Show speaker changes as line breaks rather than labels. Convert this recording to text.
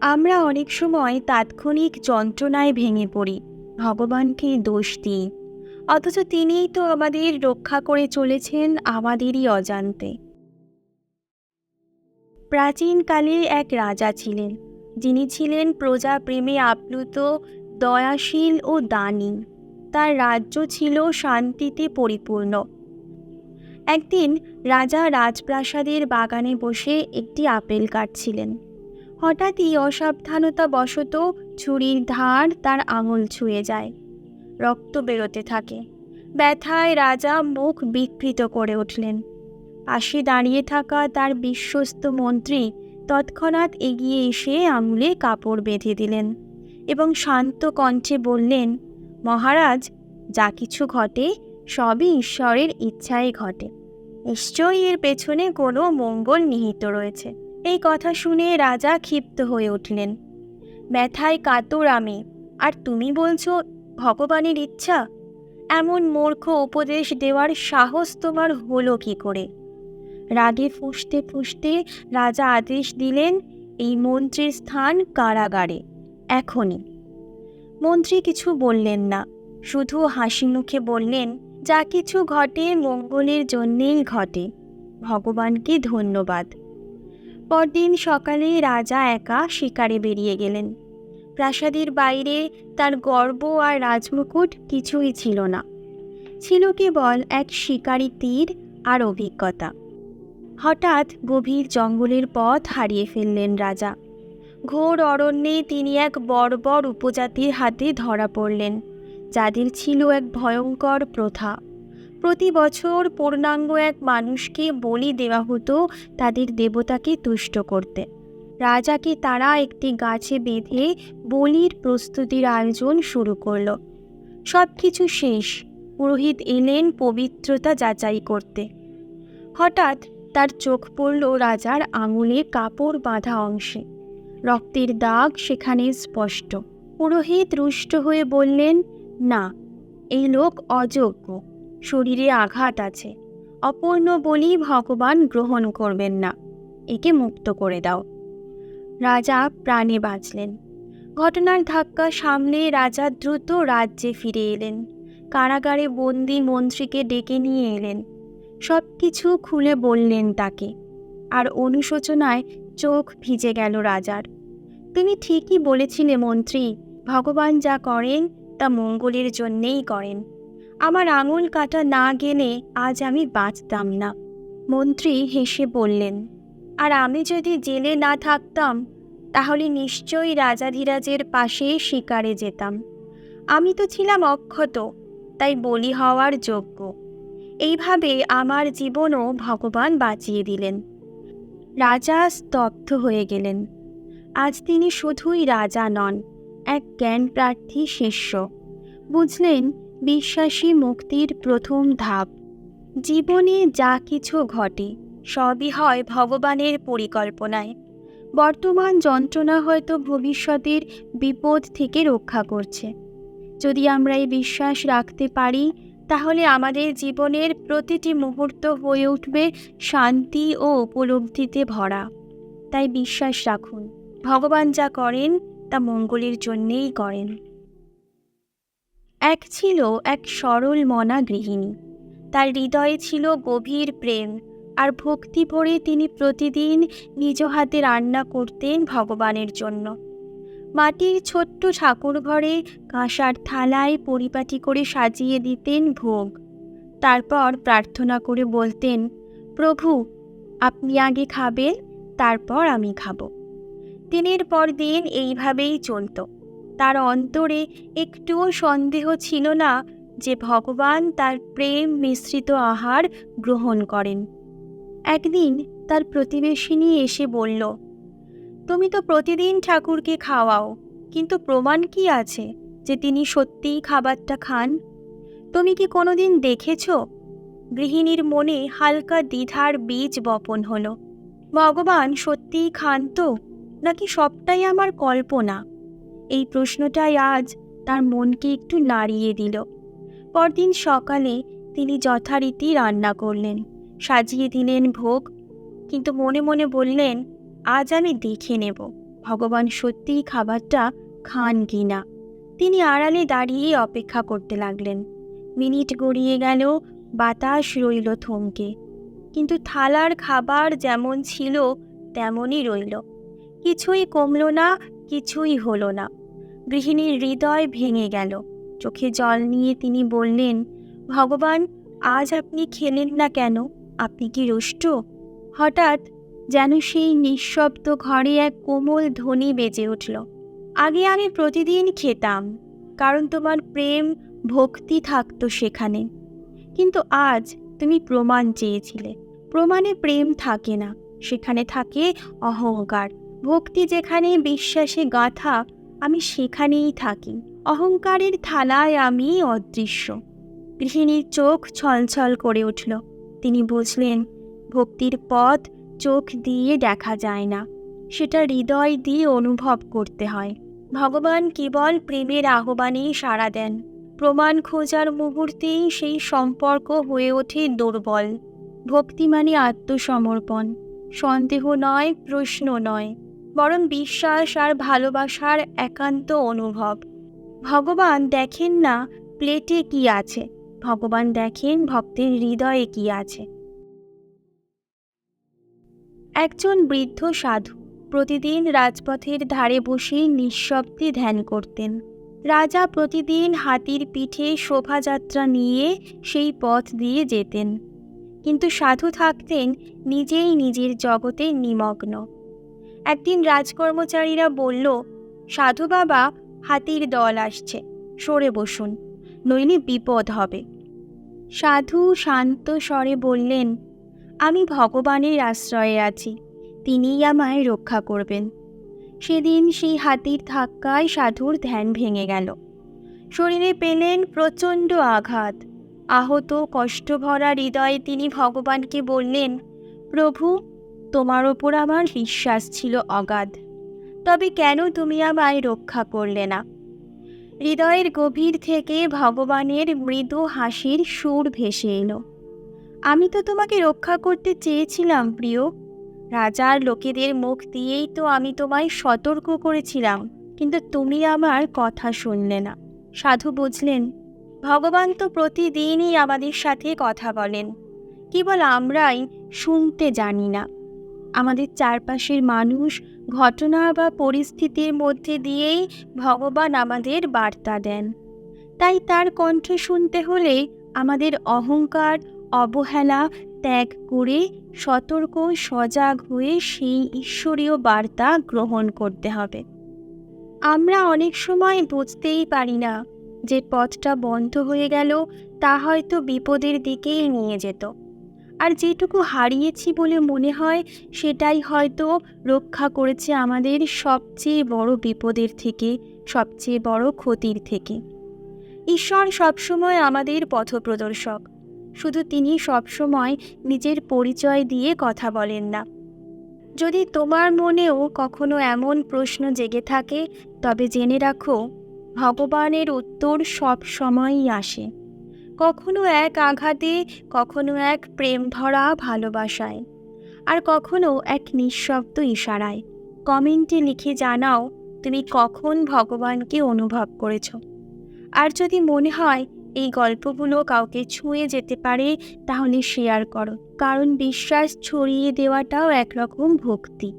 আমরা অনেক সময় তাৎক্ষণিক যন্ত্রণায় ভেঙে পড়ি, ভগবানকে দোষ দিই। অথচ তিনিই তো আমাদের রক্ষা করে চলেছেন আমাদেরই অজান্তে। প্রাচীনকালে এক রাজা ছিলেন, যিনি ছিলেন প্রজা প্রেমে আপ্লুত, দয়াশীল ও দানী। তার রাজ্য ছিল শান্তিতে পরিপূর্ণ। একদিন রাজা রাজপ্রাসাদের বাগানে বসে একটি আপেল কাটছিলেন। হঠাৎই অসাবধানতা বশত ছুরির ধার তার আঙুল ছুঁয়ে যায়। রক্ত বেরোতে থাকে। ব্যথায় রাজা মুখ বিকৃত করে উঠলেন। পাশে দাঁড়িয়ে থাকা তার বিশ্বস্ত মন্ত্রী তৎক্ষণাৎ এগিয়ে এসে আঙুলে কাপড় বেঁধে দিলেন এবং শান্ত কণ্ঠে বললেন, মহারাজ, যা কিছু ঘটে সবই ঈশ্বরের ইচ্ছায় ঘটে। নিশ্চয়ই এর পেছনে কোনো মঙ্গল নিহিত রয়েছে। এই কথা শুনে রাজা ক্ষিপ্ত হয়ে উঠলেন। ব্যথায় কাতর আমি, আর তুমি বলছো ভগবানের ইচ্ছা? এমন মূর্খ উপদেশ দেওয়ার সাহস তোমার হলো কি করে? রাগে ফুঁসতে ফুঁসতে রাজা আদেশ দিলেন, এই মন্ত্রীর স্থান কারাগারে, এখনই। মন্ত্রী কিছু বললেন না, শুধু হাসি মুখে বললেন, যা কিছু ঘটে মঙ্গলের জন্যেই ঘটে। ভগবানকে ধন্যবাদ। পরদিন সকালে রাজা একা শিকারে বেরিয়ে গেলেন। প্রাসাদের বাইরে তার গর্ব আর রাজমুকুট কিছুই ছিল না। ছিল কেবল এক শিকারী তীর আর অভিজ্ঞতা। হঠাৎ গভীর জঙ্গলের পথ হারিয়ে ফেললেন রাজা। ঘোর অরণ্যে তিনি এক বর্বর উপজাতির হাতে ধরা পড়লেন। যাদের ছিল এক ভয়ঙ্কর প্রথা। প্রতি বছর পূর্ণাঙ্গ এক মানুষকে বলি দেওয়া হতো তাদের দেবতাকে তুষ্ট করতে। রাজাকে তারা একটি গাছে বেঁধে বলির প্রস্তুতির আয়োজন শুরু করল। সব কিছু শেষ। পুরোহিত এলেন পবিত্রতা যাচাই করতে। হঠাৎ তার চোখ পড়ল রাজার আঙুলে কাপড় বাঁধা অংশে। রক্তের দাগ সেখানে স্পষ্ট। পুরোহিত রুষ্ট হয়ে বললেন, না, এই লোক অযোগ্য। শরীরে আঘাত আছে। অপূর্ণ বলি ভগবান গ্রহণ করবেন না। একে মুক্ত করে দাও। রাজা প্রাণে বাঁচলেন। ঘটনার ধাক্কা সামলে রাজা দ্রুত রাজ্যে ফিরে এলেন। কারাগারে বন্দি মন্ত্রীকে ডেকে নিয়ে এলেন। সব কিছু খুলে বললেন তাকে। আর অনুশোচনায় চোখ ভিজে গেল রাজার। তুমি ঠিকই বলেছিলে মন্ত্রী, ভগবান যা করেন তা মঙ্গলের জন্যেই করেন। আমার আঙুল কাটা না গেলে আজ আমি বাঁচতাম না। মন্ত্রী হেসে বললেন, আর আমি যদি জেলে না থাকতাম, তাহলে নিশ্চয়ই রাজাধিরাজের পাশে শিকারে যেতাম। আমি তো ছিলাম অক্ষত, তাই বলি হওয়ার যোগ্য। এইভাবে আমার জীবনও ভগবান বাঁচিয়ে দিলেন। রাজা স্তব্ধ হয়ে গেলেন। আজ তিনি শুধুই রাজা নন, এক জ্ঞান প্রার্থী শিষ্য। বুঝলেন বিশ্বাসী মুক্তির প্রথম ধাপ। জীবনে যা কিছু ঘটে, সবই হয় ভগবানের পরিকল্পনায়। বর্তমান যন্ত্রণা হয়তো ভবিষ্যতের বিপদ থেকে রক্ষা করছে। যদি আমরা এই বিশ্বাস রাখতে পারি, তাহলে আমাদের জীবনের প্রতিটি মুহূর্ত হয়ে উঠবে শান্তি ও উপলব্ধিতে ভরা। তাই বিশ্বাস রাখুন, ভগবান যা করেন, তা মঙ্গলের জন্যেই করেন। এক ছিল এক সরল মনা গৃহিণী। তার হৃদয়ে ছিল গভীর প্রেম, আর ভক্তি ভরে তিনি প্রতিদিন নিজ হাতে রান্না করতেন ভগবানের জন্য। মাটির ছোট্ট ঠাকুর ঘরে কাঁসার থালায় পরিপাটি করে সাজিয়ে দিতেন ভোগ। তারপর প্রার্থনা করে বলতেন, প্রভু, আপনি আগে খাবেন, তারপর আমি খাব। দিনের পর দিন এইভাবেই চলত। তার অন্তরে একটুও সন্দেহ ছিল না যে ভগবান তার প্রেম মিশ্রিত আহার গ্রহণ করেন। একদিন তার প্রতিবেশিনী এসে বলল, তুমি তো প্রতিদিন ঠাকুরকে খাওয়াও, কিন্তু প্রমাণ কি আছে যে তিনি সত্যিই খাবারটা খান? তুমি কি কোনোদিন দেখেছ? গৃহিণীর মনে হালকা দ্বিধার বীজ বপন হলো, ভগবান সত্যিই খান তো? নাকি সবটাই আমার কল্পনা? এই প্রশ্নটাই আজ তার মনকে একটু নাড়িয়ে দিল। পরদিন সকালে তিনি যথারীতি রান্না করলেন, সাজিয়ে দিলেন ভোগ, কিন্তু মনে মনে বললেন, আজ আমি দেখে নেব, ভগবান সত্যিই খাবারটা খান কি না? তিনি আড়ালে দাঁড়িয়ে অপেক্ষা করতে লাগলেন। মিনিট গড়িয়ে গেল, বাতাস রইল থমকে, কিন্তু থালার খাবার যেমন ছিল তেমনই রইল। কিছুই কমল না কিছুই হলো না। গৃহিণীর হৃদয় ভেঙে গেল। চোখে জল নিয়ে তিনি বললেন, ভগবান, আজ আপনি খেলেন না কেন? আপনি কি রুষ্ট? হঠাৎ যেন সেই নিঃশব্দ ঘরে এক কোমল ধ্বনি বেজে উঠল। আগে আমি প্রতিদিন খেতাম, কারণ তোমার প্রেম, ভক্তি থাকতো সেখানে। কিন্তু আজ তুমি প্রমাণ চেয়েছিলে। প্রমাণে প্রেম থাকে না, সেখানে থাকে অহংকার। ভক্তি যেখানে বিশ্বাসে গাঁথা, আমি সেখানেই থাকি। অহংকারের থালায় আমি অদৃশ্য। গৃহিণীর চোখ ছলছল করে উঠল। তিনি বুঝলেন, ভক্তির পথ চোখ দিয়ে দেখা যায় না। সেটা হৃদয় দিয়ে অনুভব করতে হয়। ভগবান কেবল প্রেমের আহ্বানেই সাড়া দেন। প্রমাণ খোঁজার মুহূর্তেই সেই সম্পর্ক হয়ে ওঠে দুর্বল। ভক্তি মানে আত্মসমর্পণ। সন্দেহ নয়, প্রশ্ন নয়। বরং বিশ্বাস আর ভালোবাসার একান্ত অনুভব। ভগবান দেখেন না প্লেটে কি আছে। ভগবান দেখেন ভক্তের হৃদয়ে কি আছে। একজন বৃদ্ধ সাধু প্রতিদিন রাজপথের ধারে বসে নিঃশব্দে ধ্যান করতেন। রাজা প্রতিদিন হাতির পিঠে শোভাযাত্রা নিয়ে সেই পথ দিয়ে যেতেন। কিন্তু সাধু থাকতেন নিজেই নিজের জগতে নিমগ্ন। একদিন রাজকর্মচারীরা বলল, সাধু বাবা, হাতির দল আসছে, সরে বসুন, নইলে বিপদ হবে। সাধু শান্ত স্বরে বললেন, আমি ভগবানের আশ্রয়ে আছি, তিনিই আমায় রক্ষা করবেন। সেদিন সেই হাতির ধাক্কায় সাধুর ধ্যান ভেঙে গেল। শরীরে পেলেন প্রচণ্ড আঘাত। আহত কষ্টভরা হৃদয়ে তিনি ভগবানকে বললেন, প্রভু তোমার ওপর আমার বিশ্বাস ছিল অগাধ। তবে কেন তুমি আমায় রক্ষা করলে না? হৃদয়ের গভীর থেকে ভগবানের মৃদু হাসির সুর ভেসে এলো। আমি তো তোমাকে রক্ষা করতে চেয়েছিলাম, প্রিয়। রাজার লোকেদের মুখ দিয়েই তো আমি তোমায় সতর্ক করেছিলাম, কিন্তু তুমি আমার কথা শুনলে না। সাধু বুঝলেন, ভগবান তো প্রতিদিনই আমাদের সাথে কথা বলেন। কেবল আমরাই শুনতে জানি না। আমাদের চারপাশের মানুষ ঘটনা বা পরিস্থিতির মধ্যে দিয়েই ভগবান আমাদের বার্তা দেন। তাই তার কণ্ঠ শুনতে হলে আমাদের অহংকার, অবহেলা ত্যাগ করে সতর্ক, সজাগ হয়ে সেই ঈশ্বরীয় বার্তা গ্রহণ করতে হবে। আমরা অনেক সময় বুঝতেই পারি না যে পথটা বন্ধ হয়ে গেল তা হয়তো বিপদের দিকেই নিয়ে যেত। আর যেটুকু হারিয়েছি বলে মনে হয়, সেটাই হয়তো রক্ষা করেছে আমাদের সবচেয়ে বড় বিপদের থেকে, সবচেয়ে বড় ক্ষতির থেকে। ঈশ্বর সবসময় আমাদের পথপ্রদর্শক। শুধু তিনি সবসময় নিজের পরিচয় দিয়ে কথা বলেন না। যদি তোমার মনেও কখনো এমন প্রশ্ন জেগে থাকে, তবে জেনে রাখো, ভগবানের উত্তর সব সময়ই আসে। কখনো এক আঘাতে, কখনো এক প্রেম ভরা ভালোবাসায়। আর কখনো এক নিঃশব্দ ইশারায়। কমেন্টে লিখে জানাও, তুমি কখন ভগবানকে অনুভব করেছ? আর যদি মনে হয় এই গল্পগুলো কাউকে ছুঁয়ে যেতে পারে, তাহলে শেয়ার করো। কারণ বিশ্বাস ছড়িয়ে দেওয়াটাও একরকম ভক্তি।